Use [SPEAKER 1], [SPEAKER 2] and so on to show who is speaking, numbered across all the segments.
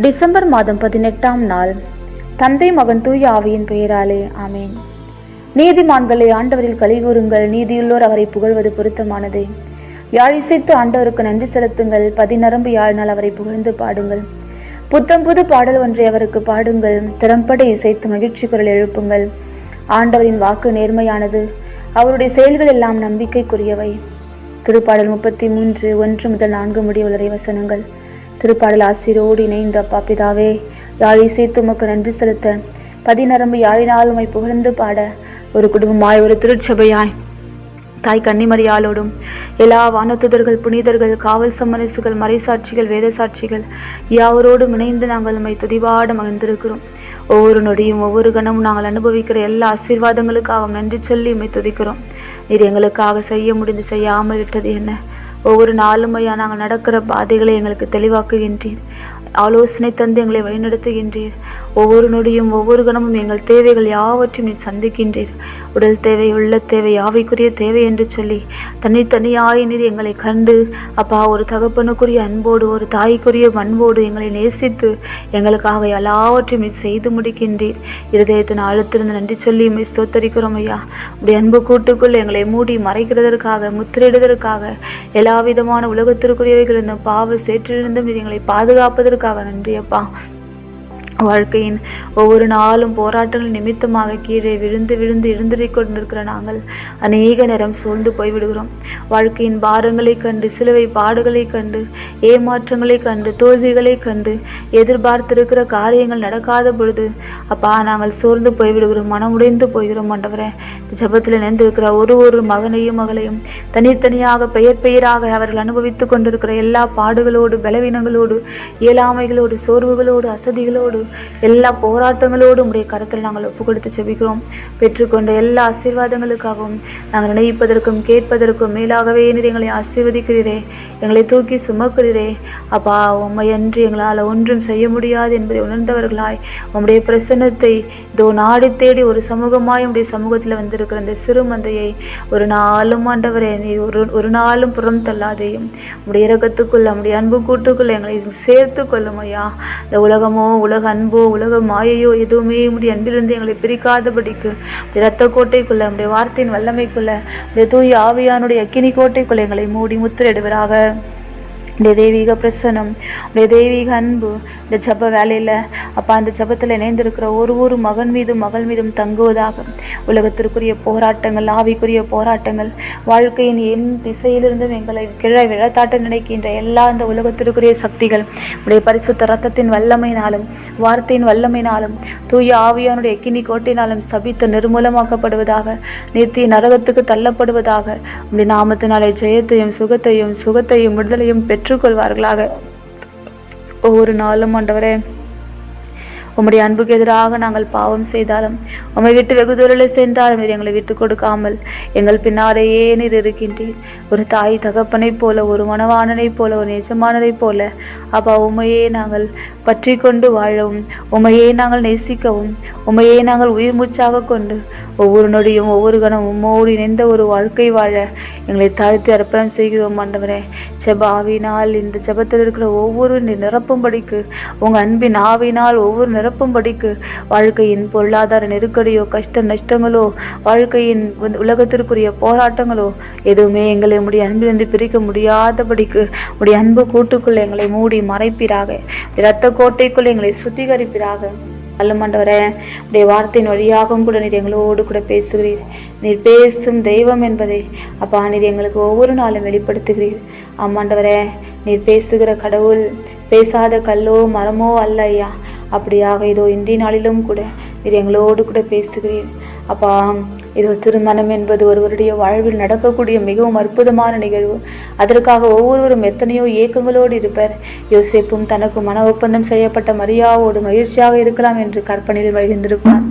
[SPEAKER 1] December மாதம் பதினெட்டாம் நாள். தந்தை மகன் தூய ஆவியின் பெயராலே ஆமேன். நீதிமான்களை ஆண்டவரில் கலிகூறுங்கள் நீதியுள்ளோர் அவரை புகழ்வது பொருத்தமானதே. யாழிசைத்து ஆண்டவருக்கு நன்றி செலுத்துங்கள். பதிநரம்பு யாழினால் அவரை புகழ்ந்து பாடுங்கள். புத்தம் புது பாடல் ஒன்றை அவருக்கு பாடுங்கள். திறம்பட இசைத்து மகிழ்ச்சி குரல் எழுப்புங்கள். ஆண்டவரின் வாக்கு நேர்மையானது அவருடைய செயல்கள் எல்லாம் நம்பிக்கைக்குரியவை. திருப்பாடல் முப்பத்தி மூன்று ஒன்று முதல் நான்கு முடிய உள்ள வசனங்கள். திருப்பாடல் ஆசிரோடு இணைந்த அப்பா பிதாவே யாழ் இசைத்து உமக்கு நன்றி செலுத்த. பதிநரம்பு யாழினால் உமை புகழ்ந்து பாட. ஒரு குடும்பமாய் ஒரு திருச்சபையாய். தாய் கன்னிமரியாளோடும் எல்லா வானத்துதர்கள் புனிதர்கள் காவல் சம்மரசுகள் மறைசாட்சிகள் வேத சாட்சிகள் யாவரோடும் இணைந்து நாங்கள் உண்மை துதிபாட மகிழ்ந்திருக்கிறோம். ஒவ்வொரு நொடியும் ஒவ்வொரு கணமும் நாங்கள் அனுபவிக்கிற எல்லா ஆசீர்வாதங்களுக்காக நன்றி சொல்லி உண்மை துதிக்கிறோம். இது எங்களுக்காக செய்ய முடிந்து செய்யாமல் விட்டது என்ன? ஒவ்வொரு நாளுமையா நாங்கள் நடக்கிற பாதைகளை எங்களுக்கு தெளிவாக்குகின்றீர். ஆலோசனை தந்து எங்களை வழிநடத்துகின்றீர். ஒவ்வொரு நொடியும் ஒவ்வொரு கணமும் எங்கள் தேவைகள் யாவற்றையும் நீ சந்திக்கின்றீர். உடல் தேவை உள்ள தேவை யாவைக்குரிய தேவை என்று சொல்லி தனித்தனியாய் நீர் எங்களை கண்டு அப்பா ஒரு தகப்பனுக்குரிய அன்போடு ஒரு தாய்க்குரிய அன்போடு எங்களை நேசித்து எங்களுக்காக எல்லாவற்றையும் நீ செய்து முடிக்கின்றீர். இருதயத்தின் ஆழத்திலிருந்து நன்றி சொல்லி உம்மை ஸ்தோத்தரிக்கிறோம் ஐயா. உடைய அன்பு கூட்டுக்குள் எங்களை மூடி மறைக்கிறதற்காக முத்திரையிடுவதற்காக எல்லா விதமான உலகத்திற்குரியவைகள் இருந்த பாவ சேற்றிலிருந்தும் நீர் எங்களை பாதுகாப்பதற்கு கொடுத்ததுக்காக அப்பா வாழ்க்கையின் ஒவ்வொரு நாளும் போராட்டங்கள் நிமித்தமாக கீழே விழுந்து விழுந்து எழுந்திரிக் கொண்டிருக்கிற நாங்கள் அநேக நேரம் சோர்ந்து போய்விடுகிறோம். வாழ்க்கையின் பாரங்களைக் கண்டு சிலுவை பாடுகளைக் கண்டு ஏமாற்றங்களைக் கண்டு தோல்விகளைக் கண்டு எதிர்பார்த்திருக்கிற காரியங்கள் நடக்காத பொழுது அப்பா நாங்கள் சோர்ந்து போய்விடுகிறோம் மனம் உடைந்து போகிறோம் ஆண்டவரே. இந்த ஜபத்தில் நினைந்திருக்கிற ஒரு ஒரு மகனையும் மகளையும் தனித்தனியாக பெயர் பெயராக அவர்கள் அனுபவித்துக் கொண்டிருக்கிற எல்லா பாடுகளோடு பலவீனங்களோடு இயலாமைகளோடு சோர்வுகளோடு அசதிகளோடு எல்லா போராட்டங்களோடு உடைய கருத்தில் நாங்கள் ஒப்பு கொடுத்து செபிக்கிறோம். பெற்றுக்கொண்ட எல்லா ஆசீர்வாதங்களுக்காகவும் நாங்கள் நினைப்பதற்கும் கேட்பதற்கும் மேலாகவே நீர் எங்களை ஆசீர்வதிக்கிறீரே. எங்களை தூக்கி சுமக்கிறீரே. அப்பா உம்மை அன்று எங்களால் ஒன்றும் செய்ய முடியாது என்பதை உணர்ந்தவர்களாய் உம்முடைய பிரசன்னத்தை இதோ நாடி தேடி ஒரு சமூகமாய் உடைய சமூகத்தில் வந்திருக்கிற இந்த சிறு மந்தையை ஒரு நாளும் ஆண்டவரே நீர் ஒரு ஒரு நாளும் புறம் தள்ளாதேயும். உடைய இரக்கத்துக்குள்ள உடைய அன்பு கூட்டுக்குள்ள எங்களை சேர்த்து கொள்ளும் ஐயா. இந்த உலகமோ உலக அன்போ உலக மாயையோ எதுவுமே உடைய அன்பிலிருந்து எங்களை பிரிக்காதபடிக்கு இரத்த கோட்டைக்குள்ள உடைய வார்த்தையின் வல்லமைக்குள்ள உடைய தூய ஆவியானுடைய அக்கினி கோட்டைக்குள்ள எங்களை மூடி முத்திரிடுவராக. இந்த தெய்வீக பிரசனம் உடைய தெய்வீக அன்பு இந்த ஜப வேலையில் அப்பா அந்த ஜபத்தில் இணைந்திருக்கிற ஒரு ஒரு மகன் மீதும் மகள் மீதும் தங்குவதாக உலகத்திற்குரிய போராட்டங்கள் ஆவிக்குரிய போராட்டங்கள் வாழ்க்கையின் என் திசையிலிருந்தும் எங்களை கிழ விழத்தாட்ட நினைக்கின்ற எல்லா இந்த உலகத்திற்குரிய சக்திகள் உடைய பரிசுத்த ரத்தத்தின் வல்லமையினாலும் வார்த்தையின் வல்லமையினாலும் தூய ஆவியானுடைய எக்கினி கோட்டினாலும் சபித்து நிர்மூலமாக்கப்படுவதாக நித்திய நரகத்துக்கு தள்ளப்படுவதாக உடைய நாமத்தினாலே ஜெயத்தையும் சுகத்தையும் சுகத்தையும் விடுதலையும் பெற்றுக்கொள்வார்களாக. ஒவ்வொரு நாளும் ஆண்டவரே உம்முடைய அன்புக்கு எதிராக நாங்கள் பாவம் செய்தாலும் உம்மை விட்டு வெகு தூரில் சென்றாலும் நீர் எங்களை விட்டு கொடுக்காமல் எங்கள் பின்னாலேயே நீர் இருக்கின்றீர். ஒரு தாய் தகப்பனைப் போல ஒரு மனவாணனைப் போல ஒரு எஜமானரைப் போல அப்பா உமையே நாங்கள் பற்றி கொண்டு வாழவும் உமையே நாங்கள் நேசிக்கவும் உமையே நாங்கள் உயிர் மூச்சாக கொண்டு ஒவ்வொரு நொடியும் ஒவ்வொரு கணம் உம்மோடு இணைந்த ஒரு வாழ்க்கை வாழ எங்களை தாழ்த்தி அர்ப்பணம் செய்கிறோம் ஆண்டவரே. ஜபாவினால் இந்த ஜபத்தில் இருக்கிற ஒவ்வொரு நிரப்பும்படிக்கு உங்கள் அன்பின் ஆவினால் ஒவ்வொரு நிரப்பும்படிக்கு வாழ்க்கையின் பொருளாதார நெருக்கடியோ கஷ்ட நஷ்டங்களோ வாழ்க்கையின் உலகத்திற்குரிய போராட்டங்களோ எதுவுமே எங்களை உடைய அன்பிலிருந்து பிரிக்க முடியாதபடிக்கு உடைய அன்பு கூட்டுக்குள்ளே எங்களை மூடி மறைப்பீராக. இரத்த கோட்டைக்குள் எங்களை சுத்திகரிப்பீராக. அல்லமாண்டவரே உடைய வார்த்தையின் வழியாகவும் கூட நீர் எங்களோடு கூட பேசுகிறீர். நீர் பேசும் தெய்வம் என்பதை அப்பா நீர் எங்களுக்கு ஒவ்வொரு நாளும் வெளிப்படுத்துகிறீர். ஆமாண்டவரே நீர் பேசுகிற கடவுள் பேசாத கல்லோ மரமோ அல்ல ஐயா. அப்படியாக இதோ இன்றைய நாளிலும் கூட நீர் எங்களோடு கூட பேசுகிறீர். அப்பா இதோ திருமணம் என்பது ஒருவருடைய வாழ்வில் நடக்கக்கூடிய மிகவும் அற்புதமான நிகழ்வு. அதற்காக ஒவ்வொருவரும் எத்தனையோ ஏக்கங்களோடு இருப்பர். யோசிப்பும் தனக்கு மன ஒப்பந்தம் செய்யப்பட்ட மரியாவோடு மகிழ்ச்சியாக இருக்கலாம் என்று கற்பனையில் வழிந்திருப்பார்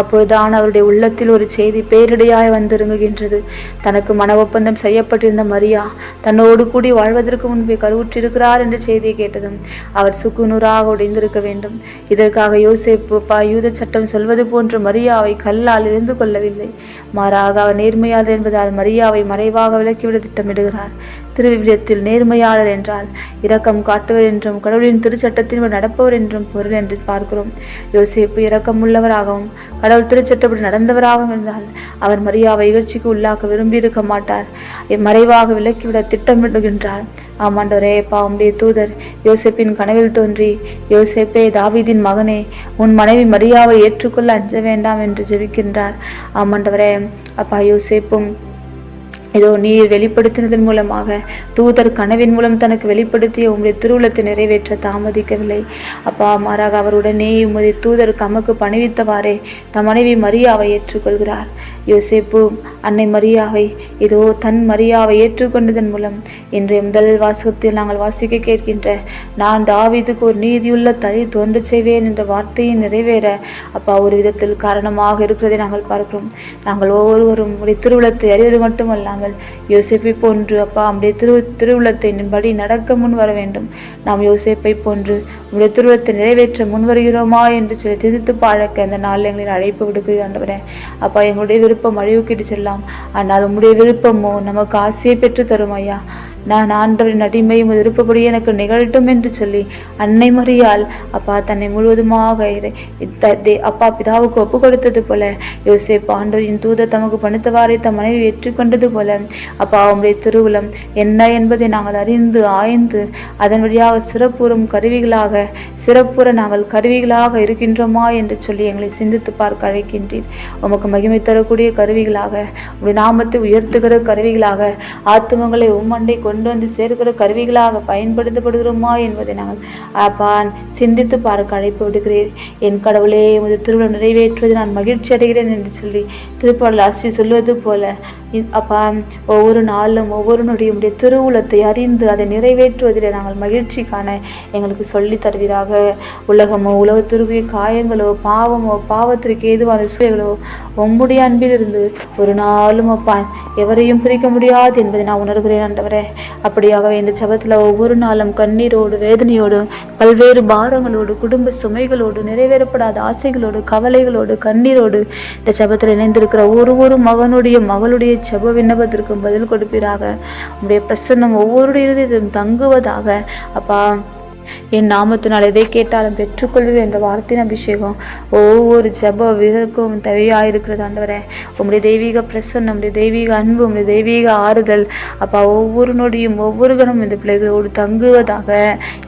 [SPEAKER 1] அப்பொழுதுதான் அவருடைய உள்ளத்தில் ஒரு செய்தி பேரிடையாய் வந்திறங்குகின்றது. தனக்கு மன ஒப்பந்தம் செய்யப்பட்டிருந்த மரியா தன்னோடு கூடி வாழ்வதற்கு முன்பே கருவுற்றிருக்கிறார் என்ற செய்தியை கேட்டதும் அவர் சுக்குநூறாக உடைந்திருக்க வேண்டும். இதற்காக யோசிப்பு பா யூத சட்டம் சொல்வது போன்று மரியாவை கல்லால் இருந்து கொள்ளவில்லை. மாறாக அவர் நேர்மையாளர் என்பதால் மரியாவை மறைவாக விலக்கிவிட திட்டமிடுகிறார். திருவிவிலியத்தில் நேர்மையாளர் என்றால் இரக்கம் காட்டுவர் என்றும் கடவுளின் திருச்சட்டத்தின்படி நடப்பவர் என்றும் பொருள் என்று பார்க்கிறோம். யோசிப்பு இரக்கம் உள்ளவராகவும் கடவுள் திருச்சட்டப்படி நடந்தவராகவும் இருந்தால் அவர் மரியாவை இகழ்ச்சிக்கு உள்ளாக்க விரும்பியிருக்க மாட்டார். மறைவாக விலக்கிவிட திட்டமிடுகின்றார். ஆமாண்டவரே பாவமுடைய தூதர். யோசேப்பின் கனவில் தோன்றி யோசேப்பே தாவிதின் மகனே உன் மனைவி மரியாவை ஏற்றுக்கொள்ள அஞ்ச வேண்டாம் என்று ஜெபிக்கின்றார். ஆமாண்டவரே அப்பா யோசேப்பும் இதோ நீர் வெளிப்படுத்தினதன் மூலமாக தூதர் கனவின் மூலம் தனக்கு வெளிப்படுத்திய உம்முடைய திருவுளத்தை நிறைவேற்ற தாமதிக்கவில்லை. அப்பா மாறாக அவருடனே உமது தூதர் கமக்கு பணிவித்தவாறே தம் மனைவி மரியாவை ஏற்றுக்கொள்கிறார். யோசேப்பு அன்னை மரியாவை இதோ தன் மரியாவை ஏற்றுக்கொண்டதன் மூலம் இன்றைய முதல் வாசகத்தில் நாங்கள் வாசிக்க கேட்கின்ற நான் தாவிதுக்கு ஒரு நீதியுள்ள தலை தோன்று செய்வேன் என்ற வார்த்தையை நிறைவேற அப்பா ஒரு விதத்தில் காரணமாக இருக்கிறதை நாங்கள் பார்க்கிறோம். நாங்கள் ஒவ்வொருவரும் உடைய திருவிழத்தை அறிவது மட்டுமல்லாமல் யோசேப்பை போன்று அப்பா நம்முடைய திரு திருவுளத்தின்படி நடக்க முன் வர வேண்டும். நாம் யோசிப்பை போன்று உடைய துருவத்தை நிறைவேற்ற முன்வருகிறோமா என்று சொல்லி திதித்து பாழக்க இந்த நாளில் எங்களின் அழைப்பு விடுக்குது ஆண்டவரே. அப்பா எங்களுடைய விருப்பம் அழிவுக்கிட்டு செல்லலாம். ஆனால் உங்களுடைய விருப்பமோ நமக்கு ஆசையை பெற்று தரும் ஐயா? நான் ஆண்டவரின் அடிமை உமது விருப்பப்படி எனக்கு நிகழட்டும் என்று சொல்லி அன்னை மறியால் அப்பா தன்னை முழுவதுமாக தே- அப்பா பிதாவுக்கு ஒப்பு கொடுத்தது போல யோசேப் பாண்டரின் தூத தமக்கு பணித்தவாறே தம் மனைவி ஏற்றுக்கொண்டது போல அப்பா அவனுடைய திருவுளம் என்ன என்பதை நாங்கள் அறிந்து ஆய்ந்து அதன் வழியாக சிறப்புறும் கருவிகளாக சிறப்புற நாங்கள் கருவிகளாக இருக்கின்றோமா என்று சொல்லி எங்களை சிந்தித்து பார்க்க அழைக்கின்றேன் உமக்கு மகிமை தரக்கூடிய கருவிகளாக உடைய நாமத்தை உயர்த்துகிற கருவிகளாக ஆத்துமங்களை உம்மண்டை கொண்டு கொண்டு வந்து சேர்க்கிற கருவிகளாக பயன்படுத்தப்படுகிறோமா என்பதை நாங்கள் அப்பா சிந்தித்து பார்க்க அழைப்பு விடுகிறேன். என் கடவுளே உமது திருவிழா நிறைவேற்றுவது நான் மகிழ்ச்சி அடைகிறேன் என்று சொல்லி திருப்பாளர் ஆசி சொல்வது போல அப்பா ஒவ்வொரு நாளும் ஒவ்வொரு நொடியும் உடைய திருவுளத்தை அறிந்து அதை நிறைவேற்றுவதில் நாங்கள் மகிழ்ச்சி காண எங்களுக்கு சொல்லித் தருவீராக. உலகமோ உலகத்திற்குரிய காயங்களோ பாவமோ பாவத்திற்கு ஏதுவான சூழலோ உம்முடைய அன்பிலிருந்து ஒரு நாளும் அப்பா எவரையும் பிரிக்க முடியாது என்பதை நான் உணர்கிறேன் ஆண்டவரே. அப்படியாகவே இந்த ஜெபத்தில் ஒவ்வொரு நாளும் கண்ணீரோடு வேதனையோடு பல்வேறு பாரங்களோடு குடும்ப சுமைகளோடு நிறைவேறப்படாத ஆசைகளோடு கவலைகளோடு கண்ணீரோடு இந்த ஜெபத்தில் இணைந்திருக்கிற ஒரு ஒரு மகனுடைய மகளுடைய ஜெப விண்ணப்பத்திற்கும் பதில் கொடுப்பீராக. உடைய பிரசன்னம் ஒவ்வொரு இருதயத்திலும் தங்குவதாக. அப்பா என் நாமத்தினால் எதை கேட்டாலும் பெற்றுக்கொள்வது என்ற வார்த்தையின் அபிஷேகம். ஒவ்வொரு ஜெப வீரருக்கும் தேவையாக இருக்கிறது ஆண்டவரே. உங்களுடைய தெய்வீக பிரசன்னம் உம்முடைய தெய்வீக அன்பு உங்களுடைய தெய்வீக ஆறுதல். அப்பா ஒவ்வொரு நொடியும் ஒவ்வொரு கணமும் இந்த பிள்ளைகளோடு தங்குவதாக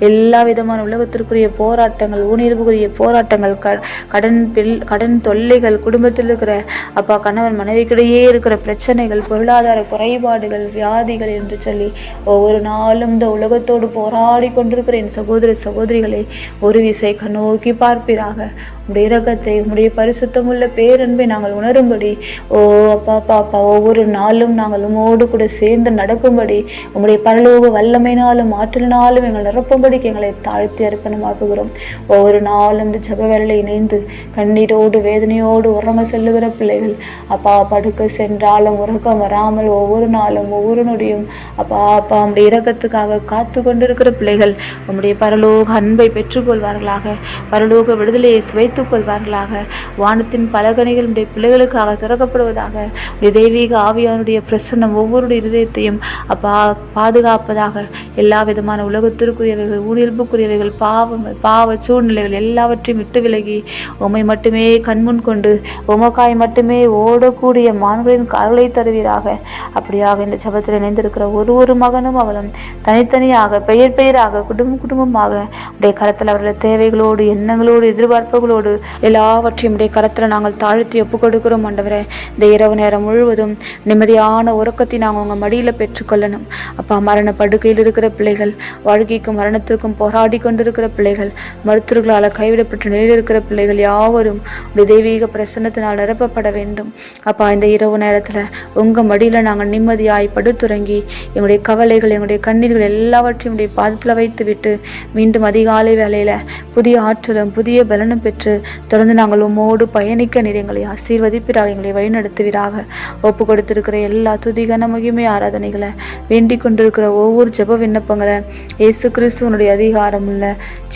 [SPEAKER 1] எல்லா விதமான உலகத்திற்குரிய போராட்டங்கள் ஊனியல்புக்குரிய போராட்டங்கள் க கடன் பில் கடன் தொல்லைகள் குடும்பத்தில் இருக்கிற அப்பா கணவன் மனைவிக்கிடையே இருக்கிற பிரச்சனைகள் பொருளாதார குறைபாடுகள் வியாதிகள் என்று சொல்லி ஒவ்வொரு நாளும் இந்த உலகத்தோடு போராடி கொண்டிருக்கிற என் சகோதர சகோதரிகளை ஒரு விசை கண்ணோக்கி பார்ப்பீராக. உடைய இரக்கத்தை உடைய பரிசுத்தமுள்ள பேரன்பை நாங்கள் உணரும்படி. ஓ அப்பா பாப்பா ஒவ்வொரு நாளும் நாங்கள் உமோடு கூட சேர்ந்து நடக்கும்படி. உங்களுடைய பரலோக வல்லமைனாலும் ஆற்றலினாலும் எங்கள் நிரப்பும்படிக்கு எங்களை தாழ்த்தி அர்ப்பணமாக்குகிறோம். ஒவ்வொரு நாளும் இந்த ஜப வேலையில் இணைந்து கண்ணீரோடு வேதனையோடு உறங்க செல்லுகிற பிள்ளைகள் அப்பா படுக்க சென்றாலும் உறக்கம் வராமல் ஒவ்வொரு நாளும் ஒவ்வொரு நொடியும் அப்பா அப்பா உங்களுடைய இரக்கத்துக்காக காத்து கொண்டிருக்கிற பிள்ளைகள் உங்களுடைய பரலோக அன்பை பெற்றுக்கொள்வார்களாக. பரலோக விடுதலையை சுவைத்துக் கொள்வார்களாக. வானத்தின் பலகணிகள் உடைய பிள்ளைகளுக்காக திறக்கப்படுவதாக. உடைய தெய்வீக ஆவியானுடைய பிரசன்னம் ஒவ்வொருடைய இருதயத்தையும் அப்பா பாதுகாப்பதாக. எல்லா விதமான உலகத்திற்குரியவைகள் ஊழியல்புக்குரியவைகள் பாவம் பாவ சூழ்நிலைகள் எல்லாவற்றையும் விட்டு விலகி உம்மை மட்டுமே கண்முன் கொண்டு உமக்காய் மட்டுமே ஓடக்கூடிய மான்களின் கால்களை தருவீராக. அப்படியாக இந்த ஜபத்தில் இணைந்திருக்கிற ஒரு ஒரு மகனும் அவளும் தனித்தனியாக பெயர் பெயராக குடும்ப குடும்பம் குடும்பமாக உடைய கரத்தில் அவர்களை தேவைகளோடு எண்ணங்களோடு எதிர்பார்ப்புகளோடு எல்லாவற்றையும் உடைய கரத்தில் நாங்கள் தாழ்த்தி ஒப்பு கொடுக்கிறோம் ஆண்டவரே. இந்த இரவு நேரம் முழுவதும் நிம்மதியான உறக்கத்தை நாங்கள் உங்கள் மடியில் பெற்றுக்கொள்ளணும் அப்பா மரண படுக்கையில் இருக்கிற பிள்ளைகள் வாழ்க்கைக்கும் மரணத்திற்கும் போராடி கொண்டிருக்கிற பிள்ளைகள் மருத்துவர்களால் கைவிடப்பட்ட நிலையில் இருக்கிற பிள்ளைகள் யாவரும் உடைய தெய்வீக பிரசன்னத்தினால் நிரப்பப்பட வேண்டும். அப்பா இந்த இரவு நேரத்தில் உங்கள் மடியில் நாங்கள் நிம்மதியாய் படுத்துறங்கி எங்களுடைய கவலைகள் எங்களுடைய கண்ணீர்கள் எல்லாவற்றையும் உடைய பாதத்தில் வைத்து விட்டு மீண்டும் அதிகாலை வேலையில் புதிய ஆற்றலும் புதிய பலனும் பெற்று தொடர்ந்து நாங்கள் உம்மோடு பயணிக்க நீர் எங்களை ஆசீர்வதிப்பிறாக எங்களை வழிநடத்துவீராக. ஒப்பு கொடுத்திருக்கிற எல்லா துதிகன மகிமை ஆராதனைகளை வேண்டிக் கொண்டிருக்கிற ஒவ்வொரு ஜப விண்ணப்பங்களை இயேசு கிறிஸ்துவனுடைய அதிகாரம் உள்ள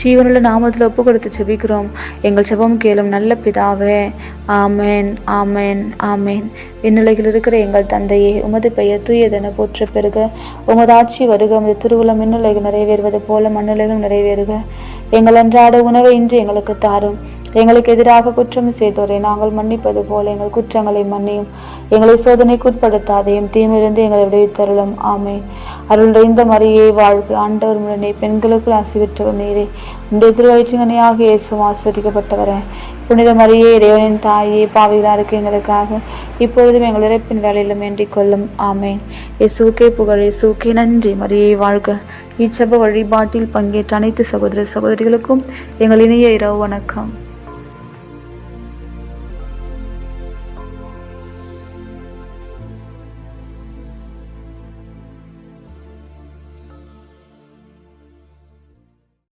[SPEAKER 1] ஜீவனுள்ள நாமத்தில் ஒப்பு கொடுத்து ஜபிக்கிறோம். எங்கள் ஜபம் கேளும் நல்ல பிதாவே ஆமேன் ஆமேன் ஆமேன். விண்ணுலகில் இருக்கிற எங்கள் தந்தையே உமது பெயர் தூயதென போற்ற பெருக உமது ஆட்சி வருக உமது திருவுளம் விண்ணுலகில் நிறைவேறுவது போல மண்ணுலகில் நிறைவேறுக. எங்கள் அன்றாட உணவை இன்று எங்களுக்கு தாரும். எங்களுக்கு எதிராக குற்றம் செய்தோரை நாங்கள் மன்னிப்பது போல எங்கள் குற்றங்களை மன்னியும். எங்களை சோதனைக்குட்படுத்தாதையும் தீமிருந்து எங்களை விடுவித்தருளும். ஆமை அருள் இந்த மறியை வாழ்க ஆண்டவர் முடனே பெண்களுக்குள் ஆசிவிட்டவர் நீரே. உடைய திருவயிற்றுங்கனையாக இயேசும் ஆஸ்வதிக்கப்பட்டவரே புனித மரியே இறைவனின் தாயே பாவிகளாருக்கு எங்களுக்காக இப்பொழுதும் எங்கள் இறப்பின் வேலையிலும் வேண்டிக் கொள்ளும். ஆமேன். இயேசுக்கே புகழ் இயேசுக்கே நன்றி. மரியை வாழ்க. இச்சப வழிபாட்டில் பங்கேற்ற அனைத்து சகோதர சகோதரிகளுக்கும் எங்கள் இனிய இரவு வணக்கம்.